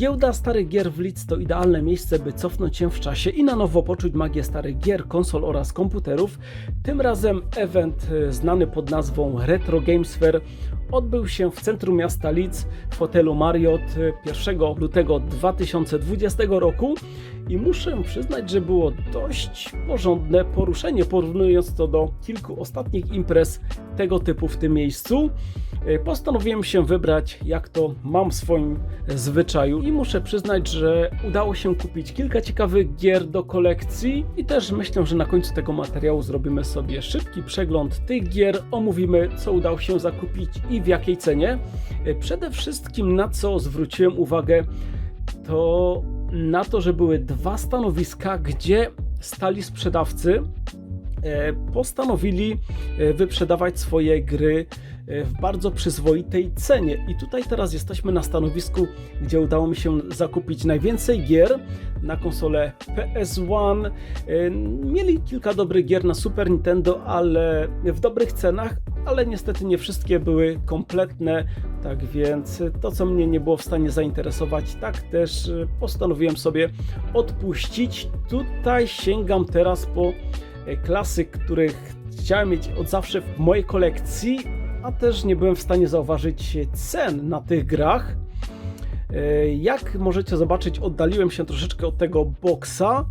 Giełda starych gier w Leeds to idealne miejsce, by cofnąć się w czasie i na nowo poczuć magię starych gier, konsol oraz komputerów. Tym razem event e, znany pod nazwą Retro Games Fair odbył się w centrum miasta Leeds w hotelu Marriott e, 1 lutego 2020 roku i muszę przyznać, że było dość porządne poruszenie porównując to do kilku ostatnich imprez tego typu w tym miejscu. E, Postanowiłem się wybrać, jak to mam w swoim zwyczaju, i muszę przyznać, że udało się kupić kilka ciekawych gier do kolekcji. I też myślę, że na końcu tego materiału zrobimy sobie szybki przegląd tych gier, omówimy, co udało się zakupić i w jakiej cenie. E, Przede wszystkim, na co zwróciłem uwagę, to na to, że były dwa stanowiska, gdzie stali sprzedawcy e, postanowili e, wyprzedawać swoje gry w bardzo przyzwoitej cenie. I tutaj teraz jesteśmy na stanowisku, gdzie udało mi się zakupić najwięcej gier na konsolę PS1. E, Mieli kilka dobrych gier na Super Nintendo, ale w dobrych cenach, ale niestety nie wszystkie były kompletne. Tak więc to, co mnie nie było w stanie zainteresować, tak też e, postanowiłem sobie odpuścić. Tutaj sięgam teraz po e, klasy, których chciałem mieć od zawsze w mojej kolekcji, a też nie byłem w stanie zauważyć cen na tych grach. E, Jak możecie zobaczyć, oddaliłem się troszeczkę od tego boksa.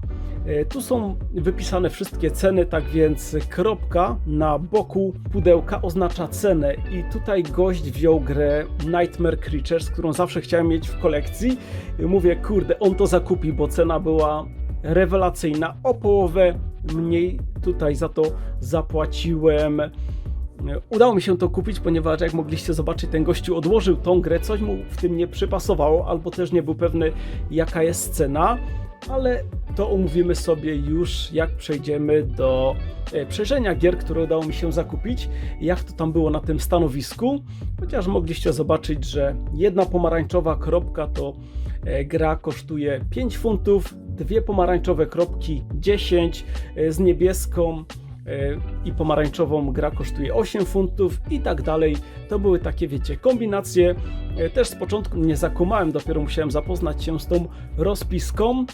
E, Tu są wypisane wszystkie ceny, tak więc kropka na boku pudełka oznacza cenę. I tutaj gość wziął grę Nightmare Creatures, którą zawsze chciałem mieć w kolekcji. Mówię, kurde, on to zakupi, bo cena była rewelacyjna. O połowę mniej tutaj za to zapłaciłem. Udało mi się to kupić, ponieważ jak mogliście zobaczyć, ten gościu odłożył tą grę, coś mu w tym nie przypasowało, albo też nie był pewny, jaka jest cena, ale to omówimy sobie już, jak przejdziemy do e, przejrzenia gier, które udało mi się zakupić, jak to tam było na tym stanowisku, chociaż mogliście zobaczyć, że jedna pomarańczowa kropka to e, gra kosztuje 5 funtów, dwie pomarańczowe kropki 10, e, z niebieską i pomarańczową gra kosztuje 8 funtów i tak dalej. To były takie, wiecie, kombinacje. E, Też z początku nie zakumałem, dopiero musiałem zapoznać się z tą rozpiską.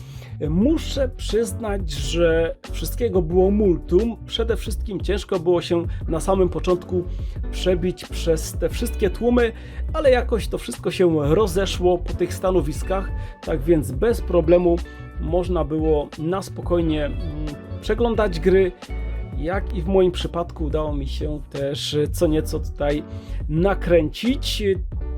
E, Muszę przyznać, że wszystkiego było multum. Przede wszystkim ciężko było się na samym początku przebić przez te wszystkie tłumy, ale jakoś to wszystko się rozeszło po tych stanowiskach, tak więc bez problemu można było na spokojnie mm, przeglądać gry. Jak i w moim przypadku udało mi się też co nieco tutaj nakręcić.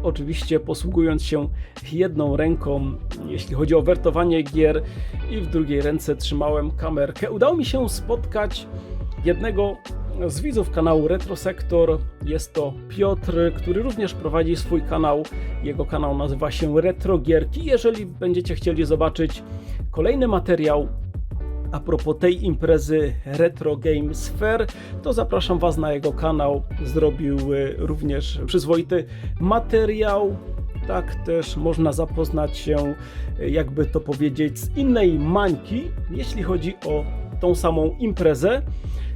Oczywiście posługując się jedną ręką, jeśli chodzi o wertowanie gier, i w drugiej ręce trzymałem kamerkę. Udało mi się spotkać jednego z widzów kanału Retrosektor. Jest to Piotr, który również prowadzi swój kanał. Jego kanał nazywa się Retrogierki. Jeżeli będziecie chcieli zobaczyć kolejny materiał a propos tej imprezy Retro Games Fair, to zapraszam Was na jego kanał. Zrobił y, również przyzwoity materiał. Tak też można zapoznać się, y, jakby to powiedzieć, z innej mańki, jeśli chodzi o tą samą imprezę.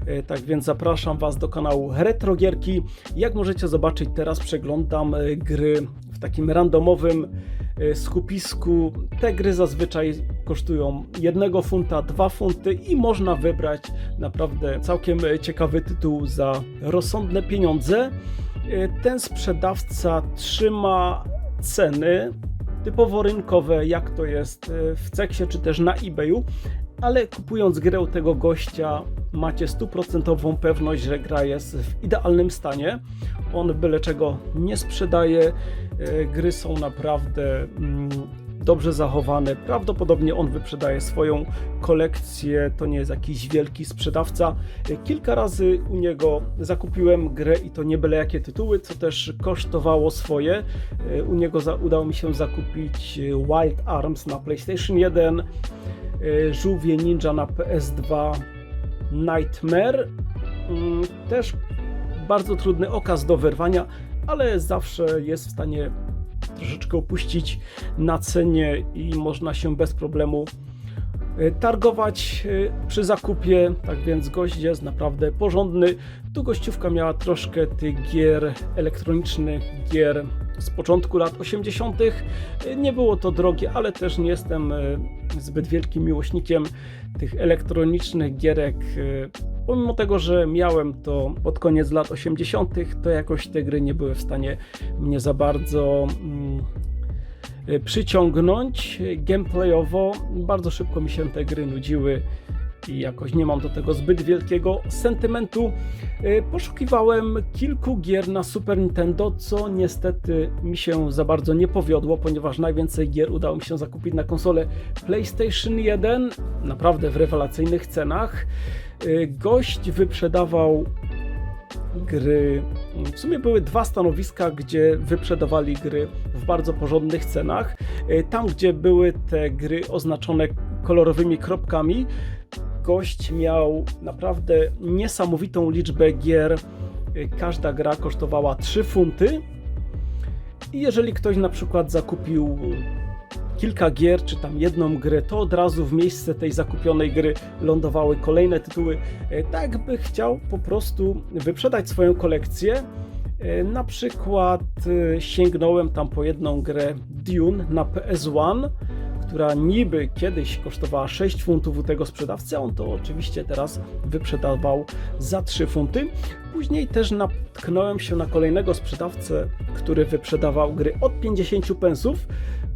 Y, Tak więc zapraszam Was do kanału Retrogierki. Jak możecie zobaczyć, teraz przeglądam gry takim randomowym y, skupisku. Te gry zazwyczaj kosztują 1 funta, 2 funty i można wybrać naprawdę całkiem y, ciekawy tytuł za rozsądne pieniądze. Y, Ten sprzedawca trzyma ceny typowo rynkowe, jak to jest w Ceksie czy też na eBayu, ale kupując grę tego gościa macie stuprocentową pewność, że gra jest w idealnym stanie. On byle czego nie sprzedaje. E, Gry są naprawdę mm, dobrze zachowane. Prawdopodobnie on wyprzedaje swoją kolekcję. To nie jest jakiś wielki sprzedawca. E, Kilka razy u niego zakupiłem grę i to nie byle jakie tytuły, co też kosztowało swoje. E, U niego udało mi się zakupić Wild Arms na PlayStation 1, e, Żółwie Ninja na PS2, Nightmare. Mm, Też bardzo trudny okaz do wyrwania, ale zawsze jest w stanie troszeczkę opuścić na cenie i można się bez problemu e, targować e, przy zakupie, tak więc gość jest naprawdę porządny. Tu gościówka miała troszkę tych gier elektronicznych, gier z początku lat 80. Nie było to drogie, ale też nie jestem e, zbyt wielkim miłośnikiem tych elektronicznych gierek. E, Pomimo tego, że miałem to pod koniec lat 80., to jakoś te gry nie były w stanie mnie za bardzo mm, e, przyciągnąć gameplayowo. Bardzo szybko mi się te gry nudziły i jakoś nie mam do tego zbyt wielkiego sentymentu. E, Poszukiwałem kilku gier na Super Nintendo, co niestety mi się za bardzo nie powiodło, ponieważ najwięcej gier udało mi się zakupić na konsolę PlayStation 1, naprawdę w rewelacyjnych cenach. E, Gość wyprzedawał gry. W sumie były dwa stanowiska, gdzie wyprzedawali gry w bardzo porządnych cenach. E, Tam, gdzie były te gry oznaczone kolorowymi kropkami, gość miał naprawdę niesamowitą liczbę gier. Każda gra kosztowała 3 funty. I jeżeli ktoś na przykład zakupił kilka gier, czy tam jedną grę, to od razu w miejsce tej zakupionej gry lądowały kolejne tytuły. E, Tak by chciał po prostu wyprzedać swoją kolekcję. E, Na przykład e, sięgnąłem tam po jedną grę Dune na PS1, która niby kiedyś kosztowała 6 funtów u tego sprzedawcy, on to oczywiście teraz wyprzedawał za 3 funty. Później też natknąłem się na kolejnego sprzedawcę, który wyprzedawał gry od 50 pensów,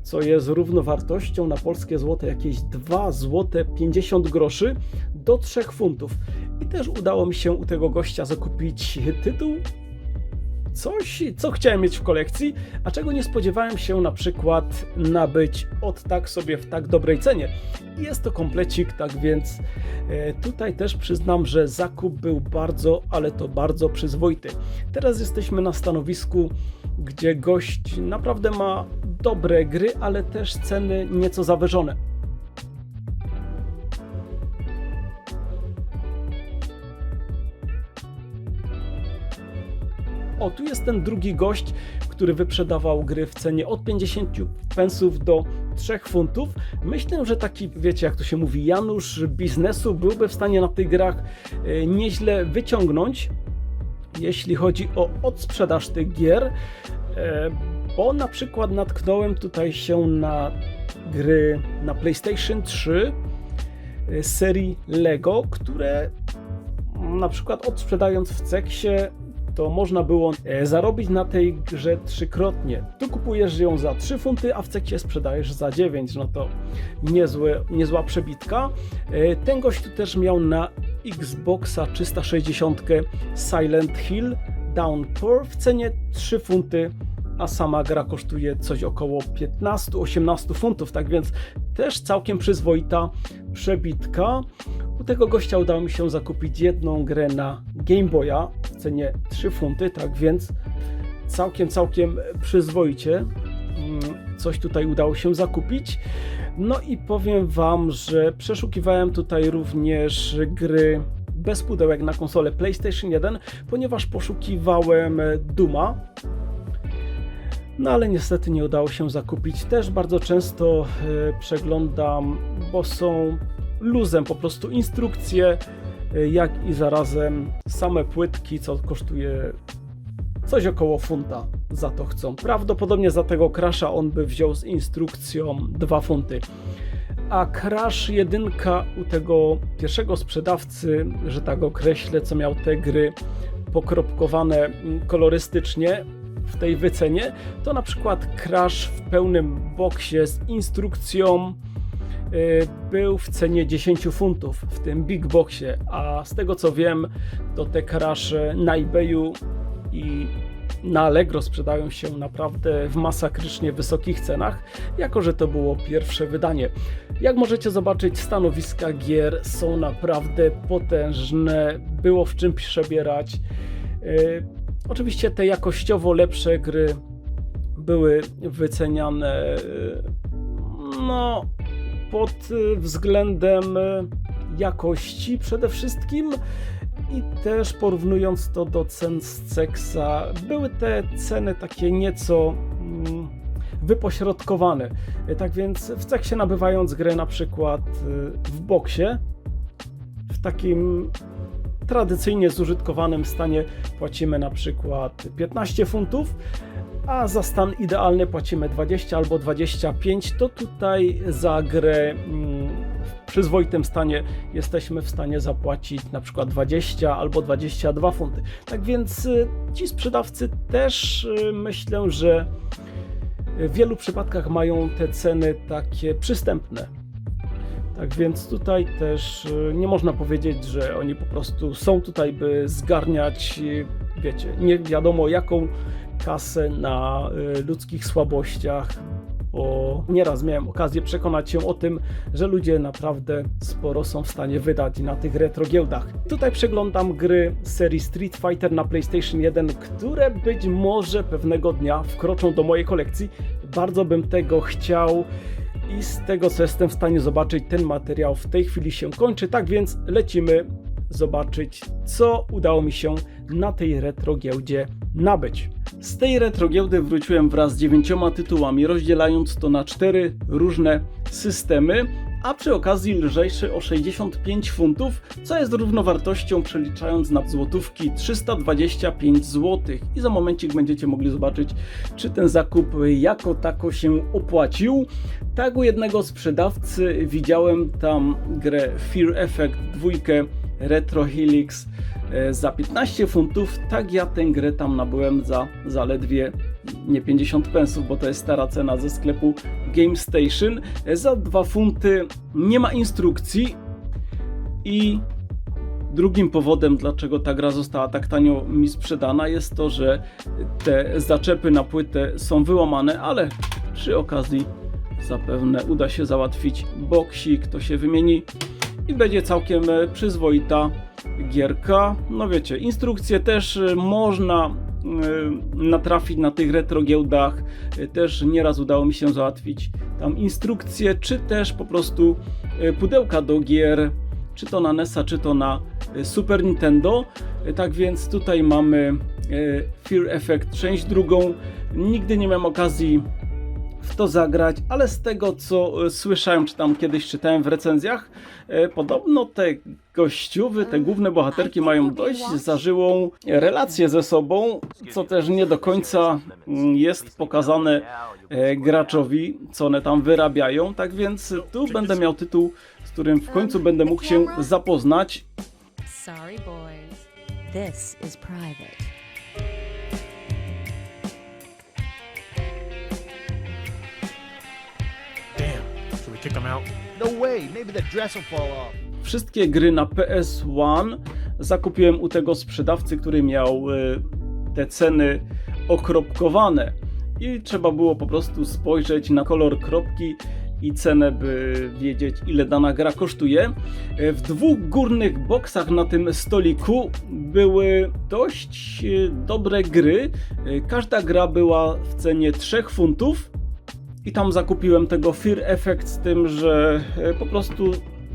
co jest równowartością na polskie złote jakieś 2 złote 50 groszy do 3 funtów. I też udało mi się u tego gościa zakupić tytuł, coś, co chciałem mieć w kolekcji, a czego nie spodziewałem się na przykład nabyć od tak sobie w tak dobrej cenie. Jest to komplecik, tak więc e, tutaj też przyznam, że zakup był bardzo, ale to bardzo przyzwoity. Teraz jesteśmy na stanowisku, gdzie gość naprawdę ma dobre gry, ale też ceny nieco zawyżone. O, tu jest ten drugi gość, który wyprzedawał gry w cenie od 50 pensów do 3 funtów. Myślę, że taki, wiecie, jak to się mówi, Janusz biznesu byłby w stanie na tych grach e, nieźle wyciągnąć, jeśli chodzi o odsprzedaż tych gier. E, Bo na przykład natknąłem tutaj się na gry na PlayStation 3 e, serii Lego, które na przykład odsprzedając w Ceksie to można było e, zarobić na tej grze trzykrotnie. Tu kupujesz ją za 3 funty, a w cekcie sprzedajesz za 9, no to niezłe, niezła przebitka. E, Ten gość też miał na Xboxa 360 Silent Hill Downpour w cenie 3 funty, a sama gra kosztuje coś około 15-18 funtów, tak więc też całkiem przyzwoita przebitka. U tego gościa udało mi się zakupić jedną grę na Game Boya w cenie 3 funty, tak więc całkiem, całkiem przyzwoicie mm, coś tutaj udało się zakupić. No i powiem Wam, że przeszukiwałem tutaj również gry bez pudełek na konsolę PlayStation 1, ponieważ poszukiwałem Duma. No ale niestety nie udało się zakupić. Też bardzo często e, przeglądam, bo są luzem po prostu instrukcje, e, jak i zarazem same płytki, co kosztuje coś około funta za to chcą. Prawdopodobnie za tego Crasha on by wziął z instrukcją 2 funty. A Crash 1 u tego pierwszego sprzedawcy, że tak określę, co miał te gry pokropkowane mm, kolorystycznie w tej wycenie, to na przykład Crash w pełnym boksie z instrukcją y, był w cenie 10 funtów w tym big boxie, a z tego co wiem, to te Crashe na eBayu i na Allegro sprzedają się naprawdę w masakrycznie wysokich cenach, jako że to było pierwsze wydanie. Jak możecie zobaczyć, stanowiska gier są naprawdę potężne, było w czym przebierać. Oczywiście te jakościowo lepsze gry były wyceniane no, pod względem jakości przede wszystkim i też porównując to do cen z Cexa, były te ceny takie nieco mm, wypośrodkowane. Tak więc w Ceksie nabywając grę na przykład y, w boksie, w takim tradycyjnie zużytkowanym stanie płacimy na przykład 15 funtów, a za stan idealny płacimy 20 albo 25, to tutaj za grę mm, w przyzwoitym stanie jesteśmy w stanie zapłacić na przykład 20 albo 22 funty. Tak więc y, ci sprzedawcy też y, myślę, że w wielu przypadkach mają te ceny takie przystępne. Tak więc tutaj też y, nie można powiedzieć, że oni po prostu są tutaj, by zgarniać, y, wiecie, nie wiadomo jaką kasę na y, ludzkich słabościach, bo nieraz miałem okazję przekonać się o tym, że ludzie naprawdę sporo są w stanie wydać na tych retro giełdach. Tutaj przeglądam gry serii Street Fighter na PlayStation 1, które być może pewnego dnia wkroczą do mojej kolekcji. Bardzo bym tego chciał. I z tego co jestem w stanie zobaczyć, ten materiał w tej chwili się kończy. Tak więc lecimy zobaczyć, co udało mi się na tej retro giełdzie nabyć. Z tej retro giełdy wróciłem wraz z dziewięcioma tytułami, rozdzielając to na cztery różne systemy, a przy okazji lżejszy o 65 funtów, co jest równowartością przeliczając na złotówki 325 zł. I za momencik będziecie mogli zobaczyć, czy ten zakup jako tako się opłacił. Tak u jednego sprzedawcy widziałem tam grę Fear Effect 2 Retro Helix e, za 15 funtów, tak ja tę grę tam nabyłem za zaledwie nie 50 pensów, bo to jest stara cena ze sklepu Game Station. E, Za 2 funty nie ma instrukcji i drugim powodem, dlaczego ta gra została tak tanio mi sprzedana, jest to, że te zaczepy na płytę są wyłamane, ale przy okazji zapewne uda się załatwić boksik, to się wymieni i będzie całkiem e, przyzwoita gierka. No wiecie, instrukcje też e, można natrafić na tych retro giełdach. E, Też nieraz udało mi się załatwić tam instrukcje, czy też po prostu e, pudełka do gier, czy to na NES-a, czy to na e, Super Nintendo. E, Tak więc tutaj mamy e, Fear Effect część drugą. Nigdy nie miałem okazji w to zagrać, ale z tego co e, słyszałem, czy tam kiedyś czytałem w recenzjach, e, podobno te gościuwy, te główne bohaterki mają dość zażyłą relację ze sobą, co też nie do końca mm, jest pokazane e, graczowi, co one tam wyrabiają. Tak więc tu będę miał tytuł, z którym w końcu będę mógł się zapoznać. Sorry, boys. This is private. Kick them out? No way, maybe the dress will fall off. Wszystkie gry na PS1 zakupiłem u tego sprzedawcy, który miał y, te ceny okropkowane. I trzeba było po prostu spojrzeć na kolor kropki i cenę, by wiedzieć, ile dana gra kosztuje. Y, W dwóch górnych boksach na tym stoliku były dość y, dobre gry. Y, Każda gra była w cenie 3 funtów. I tam zakupiłem tego Fear Effect z tym, że e, po prostu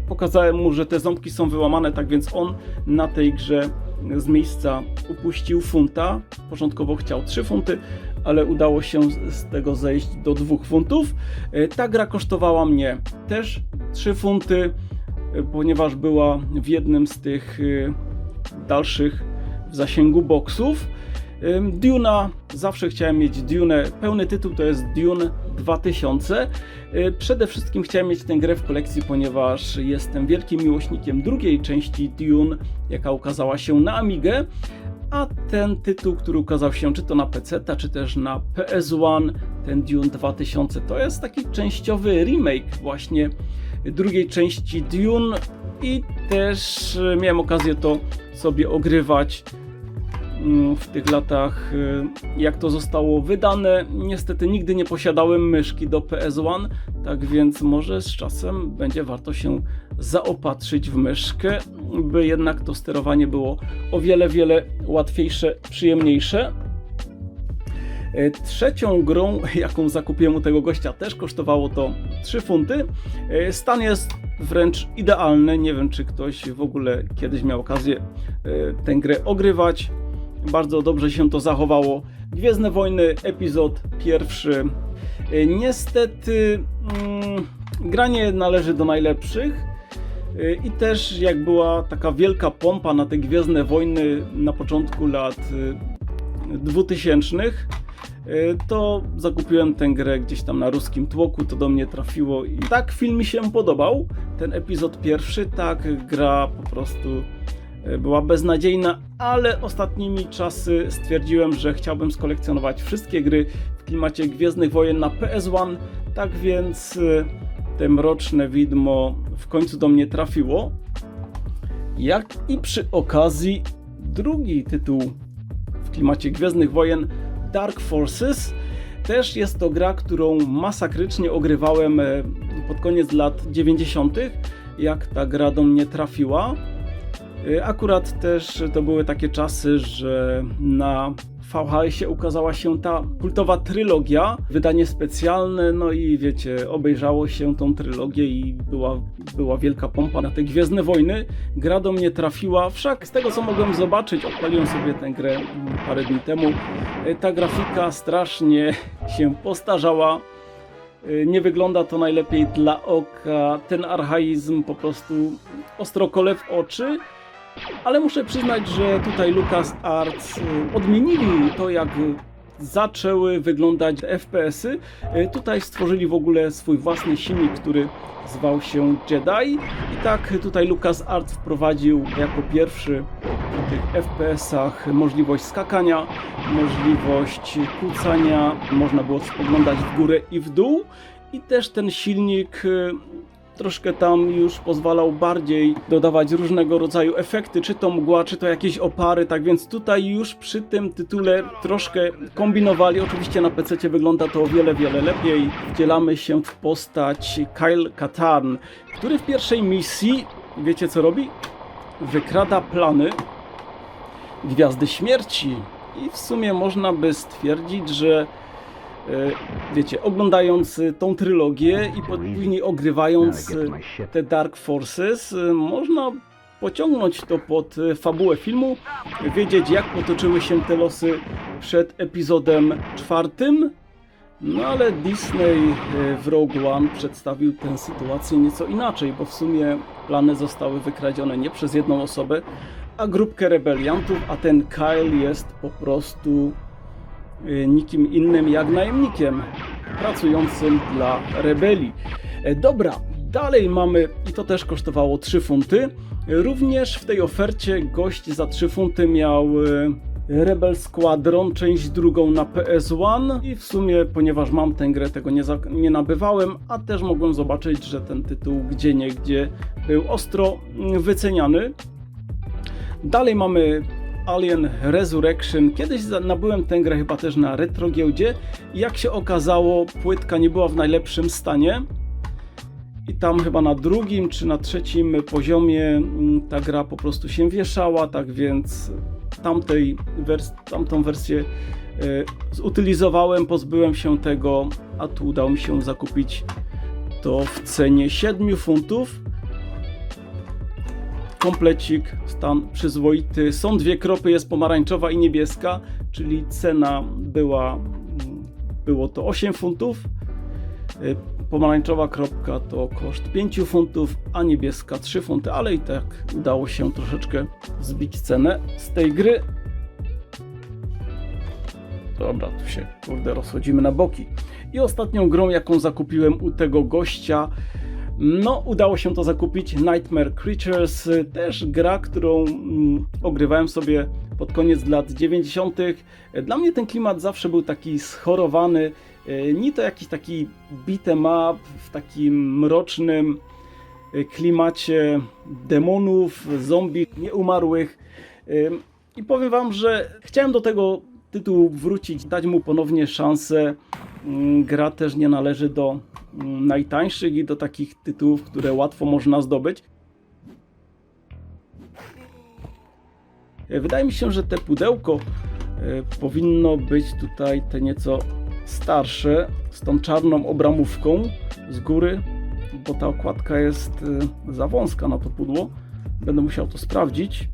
pokazałem mu, że te ząbki są wyłamane, tak więc on na tej grze z miejsca upuścił funta. Początkowo chciał 3 funty, ale udało się z- tego zejść do 2 funtów. E, Ta gra kosztowała mnie też 3 funty, e, ponieważ była w jednym z tych dalszych w zasięgu boksów. Duna, zawsze chciałem mieć Dune. Pełny tytuł to jest Dune 2000. Y, Przede wszystkim chciałem mieć tę grę w kolekcji, ponieważ jestem wielkim miłośnikiem drugiej części Dune, jaka ukazała się na Amigę. A ten tytuł, który ukazał się czy to na PC, czy też na PS1, ten Dune 2000, to jest taki częściowy remake właśnie drugiej części Dune i też y, miałem okazję to sobie ogrywać w tych latach, y, jak to zostało wydane. Niestety nigdy nie posiadałem myszki do PS1, tak więc może z czasem będzie warto się zaopatrzyć w myszkę, by jednak to sterowanie było o wiele, wiele łatwiejsze, przyjemniejsze. E, Trzecią grą, jaką zakupiłem u tego gościa, też kosztowało to 3 funty. E, Stan jest wręcz idealny. Nie wiem, czy ktoś w ogóle kiedyś miał okazję e, tę grę ogrywać. Bardzo dobrze się to zachowało. Gwiezdne Wojny, epizod pierwszy. E, Niestety, mm, gra nie należy do najlepszych. E, I też jak była taka wielka pompa na te Gwiezdne Wojny na początku lat e, 2000, to zakupiłem tę grę gdzieś tam na ruskim tłoku, to do mnie trafiło i tak film mi się podobał, ten epizod pierwszy, tak gra po prostu e, była beznadziejna, ale ostatnimi czasy stwierdziłem, że chciałbym skolekcjonować wszystkie gry w klimacie Gwiezdnych Wojen na PS1, tak więc e, te mroczne widmo w końcu do mnie trafiło. Jak i przy okazji drugi tytuł w klimacie Gwiezdnych Wojen Dark Forces. Też jest to gra, którą masakrycznie ogrywałem e, pod koniec lat 90., jak ta gra do mnie trafiła. E, Akurat też to były takie czasy, że na VHS-ie ukazała się ta kultowa trylogia, wydanie specjalne, no i wiecie, obejrzało się tą trylogię i była, była wielka pompa na te Gwiezdne Wojny. Gra do mnie trafiła, wszak z tego co mogłem zobaczyć, odpaliłem sobie tę grę parę dni temu, e, ta grafika strasznie się postarzała. E, Nie wygląda to najlepiej dla oka, ten archaizm po prostu ostro kole w oczy. Ale muszę przyznać, że tutaj Lucas Arts y, odmienili to, jak zaczęły wyglądać FPS-y. Y, Tutaj stworzyli w ogóle swój własny silnik, który zwał się Jedi. I tak tutaj Lucas Arts wprowadził jako pierwszy w tych FPS-ach możliwość skakania, możliwość kucania, można było spoglądać w górę i w dół. I też ten silnik y, troszkę tam już pozwalał bardziej dodawać różnego rodzaju efekty, czy to mgła, czy to jakieś opary, tak więc tutaj już przy tym tytule troszkę kombinowali. Oczywiście na PC wygląda to o wiele, wiele lepiej. Wcielamy się w postać Kyle Katarn, który w pierwszej misji, wiecie co robi? Wykrada plany Gwiazdy Śmierci. I w sumie można by stwierdzić, że wiecie, oglądając e, tą trylogię i później ogrywając e, te Dark Forces, e, można pociągnąć to pod e, fabułę filmu, wiedzieć jak potoczyły się te losy przed epizodem czwartym. No ale Disney e, w Rogue One przedstawił tę sytuację nieco inaczej, bo w sumie plany zostały wykradzione nie przez jedną osobę, a grupkę rebeliantów, a ten Kyle jest po prostu y, nikim innym jak najemnikiem pracującym dla rebelii. E, Dobra, dalej mamy, i to też kosztowało 3 funty. Również w tej ofercie gość za 3 funty miał y, Rebel Squadron, część drugą na PS1 i w sumie, ponieważ mam tę grę, tego nie, nie nabywałem, a też mogłem zobaczyć, że ten tytuł gdzie niegdzie był ostro mm, wyceniany. Dalej mamy Alien Resurrection. Kiedyś nabyłem tę grę chyba też na retro giełdzie i jak się okazało, płytka nie była w najlepszym stanie. I tam chyba na drugim czy na trzecim poziomie mm, ta gra po prostu się wieszała, tak więc tamtej wers- tamtą wersję e, zutylizowałem, pozbyłem się tego, a tu udało mi się zakupić to w cenie 7 funtów komplecik, stan przyzwoity. Są dwie kropy, jest pomarańczowa i niebieska, czyli cena była, mm, było to 8 funtów. Y, Pomarańczowa kropka to koszt 5 funtów, a niebieska 3 funty, ale i tak udało się troszeczkę zbić cenę z tej gry. Dobra, tu się kurde rozchodzimy na boki. I ostatnią grą, jaką zakupiłem u tego gościa, no, udało się to zakupić. Nightmare Creatures, y, też gra, którą mm, ogrywałem sobie pod koniec lat 90. Dla mnie ten klimat zawsze był taki schorowany. y, Nie to jakiś taki beat'em up w takim mrocznym y, klimacie demonów, zombie, nieumarłych. I powiem wam, że chciałem do tego tytułu wrócić, dać mu ponownie szansę. Mm, Gra też nie należy do najtańszych i do takich tytułów, które łatwo można zdobyć. E, Wydaje mi się, że te pudełko e, powinno być tutaj te nieco starsze, z tą czarną obramówką z góry, bo ta okładka jest e, za wąska na to pudło. Będę musiał to sprawdzić.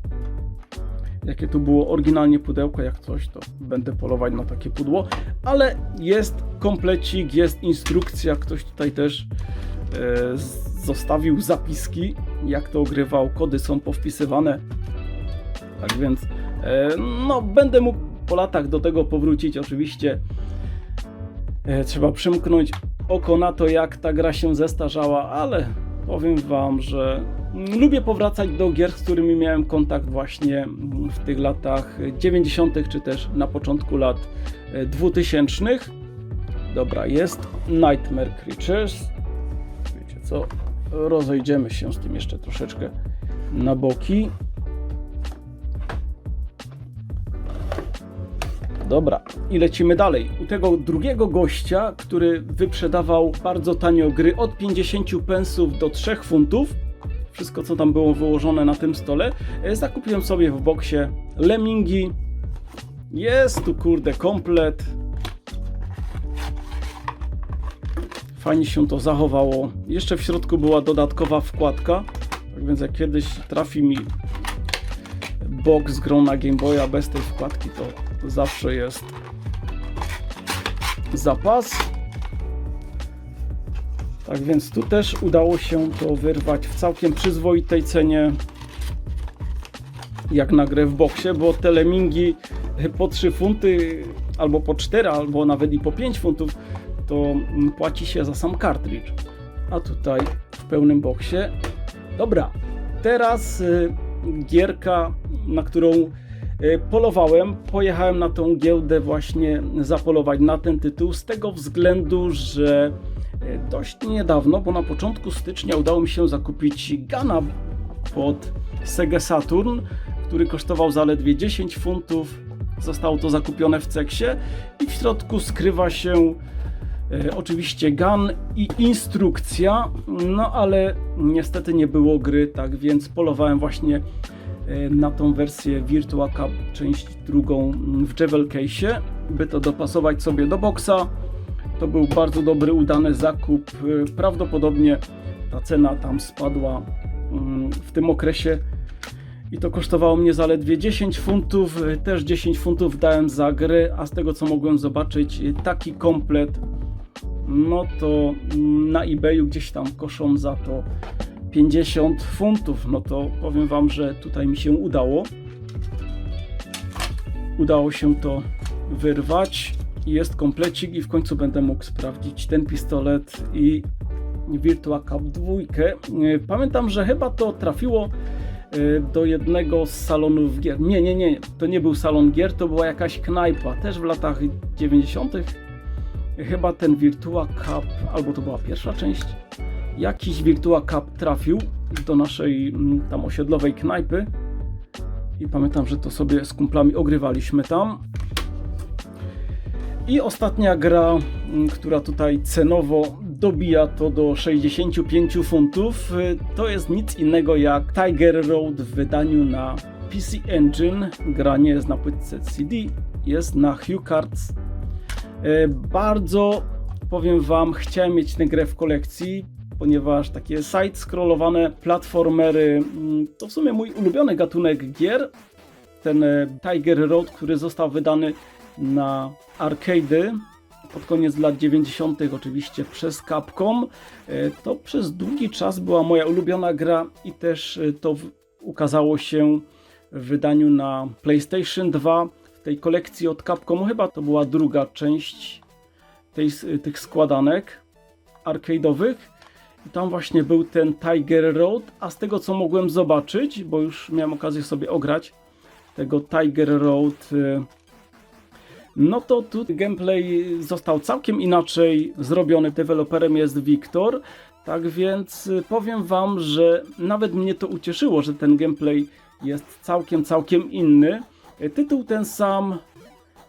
Jakie tu było oryginalnie pudełko, jak coś, to będę polować na takie pudło. Ale jest komplecik, jest instrukcja, ktoś tutaj też e, zostawił zapiski, jak to ogrywał, kody są powpisywane. Tak więc, e, no, będę mógł po latach do tego powrócić. Oczywiście E, Trzeba przymknąć oko na to, jak ta gra się zestarzała, ale powiem Wam, że lubię powracać do gier, z którymi miałem kontakt właśnie mm, w tych latach 90., czy też na początku lat e, 2000. Dobra, jest Nightmare Creatures. Wiecie co? Rozejdziemy się z tym jeszcze troszeczkę na boki. Dobra, i lecimy dalej. U tego drugiego gościa, który wyprzedawał bardzo tanio gry od 50 pensów do 3 funtów, wszystko co tam było wyłożone na tym stole, e, zakupiłem sobie w boksie Lemmingi. Jest tu kurde komplet. Fajnie się to zachowało. Jeszcze w środku była dodatkowa wkładka. Tak więc jak kiedyś trafi mi box z grą na Game Boya bez tej wkładki, to zawsze jest zapas. Tak więc tu też udało się to wyrwać w całkiem przyzwoitej cenie jak na grę w boksie, bo te lemingi po 3 funty albo po 4, albo nawet i po 5 funtów to mm, płaci się za sam kartridż. A tutaj w pełnym boksie. Dobra, teraz y, gierka, na którą y, polowałem. Pojechałem na tą giełdę właśnie zapolować na ten tytuł z tego względu, że dość niedawno, bo na początku stycznia udało mi się zakupić Gana pod Sega Saturn, który kosztował zaledwie 10 funtów. Zostało to zakupione w Ceksie i w środku skrywa się E, Oczywiście gun i instrukcja, no ale niestety nie było gry, tak więc polowałem właśnie e, na tą wersję Virtua Cup, część drugą w Jewel Case, by to dopasować sobie do boxa. To był bardzo dobry, udany zakup. E, Prawdopodobnie ta cena tam spadła mm, w tym okresie i to kosztowało mnie zaledwie 10 funtów. E, Też 10 funtów dałem za grę, a z tego co mogłem zobaczyć, e, taki komplet no to mm, na eBayu gdzieś tam koszą za to 50 funtów. No to powiem Wam, że tutaj mi się udało. Udało się to wyrwać. Jest komplecik i w końcu będę mógł sprawdzić ten pistolet i Virtua Cup 2. Pamiętam, że chyba to trafiło y, do jednego z salonów gier. Nie, nie, nie, to nie był salon gier, to była jakaś knajpa, też w latach 90 chyba ten Virtua Cup, albo to była pierwsza część, jakiś Virtua Cup trafił do naszej mm, tam osiedlowej knajpy i pamiętam, że to sobie z kumplami ogrywaliśmy tam. I ostatnia gra, mm, która tutaj cenowo dobija to do 65 funtów, y, to jest nic innego jak Tiger Road w wydaniu na PC Engine. Gra nie jest na płytce CD, jest na Hue Cards E, Bardzo powiem Wam, chciałem mieć tę grę w kolekcji, ponieważ takie side-scrollowane platformery mm, to w sumie mój ulubiony gatunek gier. Ten e, Tiger Road, który został wydany na arcade pod koniec lat 90. oczywiście przez Capcom, e, to przez długi czas była moja ulubiona gra i też e, to ukazało się w wydaniu na PlayStation 2 w tej kolekcji od Capcomu. Chyba to była druga część tej, tych składanek arcade'owych. I tam właśnie był ten Tiger Road, a z tego co mogłem zobaczyć, bo już miałem okazję sobie ograć tego Tiger Road, y, no to tu gameplay został całkiem inaczej zrobiony. Deweloperem jest Victor, tak więc y, powiem Wam, że nawet mnie to ucieszyło, że ten gameplay jest całkiem, całkiem inny. Y, Tytuł ten sam,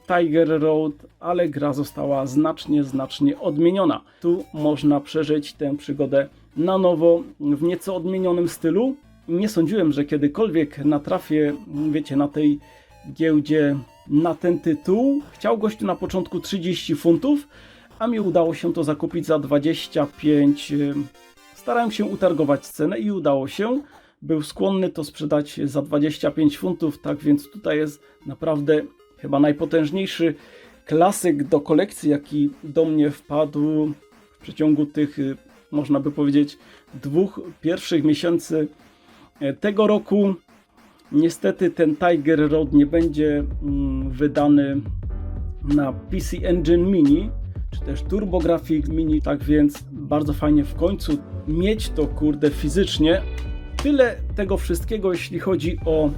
Tiger Road, ale gra została znacznie, znacznie odmieniona. Tu można przeżyć tę przygodę na nowo, w nieco odmienionym stylu. Nie sądziłem, że kiedykolwiek natrafię, wiecie, na tej giełdzie na ten tytuł. Chciał gościu na początku 30 funtów, a mi udało się to zakupić za 25. Starałem się utargować cenę i udało się. Był skłonny to sprzedać za 25 funtów, tak więc tutaj jest naprawdę chyba najpotężniejszy klasyk do kolekcji, jaki do mnie wpadł w przeciągu tych, y, można by powiedzieć, dwóch pierwszych miesięcy e, tego roku. Niestety ten Tiger Road nie będzie mm, wydany na PC Engine Mini, czy też TurboGrafx Mini, tak więc bardzo fajnie w końcu mieć to kurde fizycznie. Tyle tego wszystkiego, jeśli chodzi o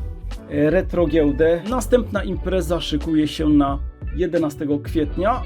e, retro giełdę. Następna impreza szykuje się na 11 kwietnia.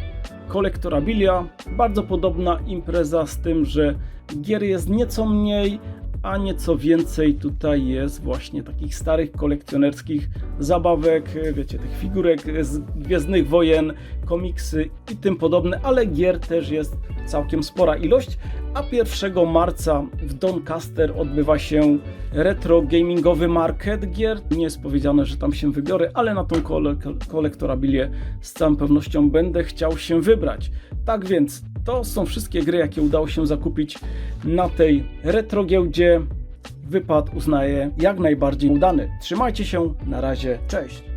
Kolektorabilia, bardzo podobna impreza z tym, że gier jest nieco mniej, a nieco więcej tutaj jest właśnie takich starych kolekcjonerskich zabawek, e, wiecie, tych figurek z Gwiezdnych Wojen, komiksy i tym podobne, ale gier też jest całkiem spora ilość. A 1 marca w Doncaster odbywa się retro gamingowy market gier. Nie jest powiedziane, że tam się wybiorę, ale na tą kole kolektorabilię z całą pewnością będę chciał się wybrać. Tak więc to są wszystkie gry, jakie udało się zakupić na tej retro giełdzie. Wypad uznaję jak najbardziej udany. Trzymajcie się, na razie, cześć!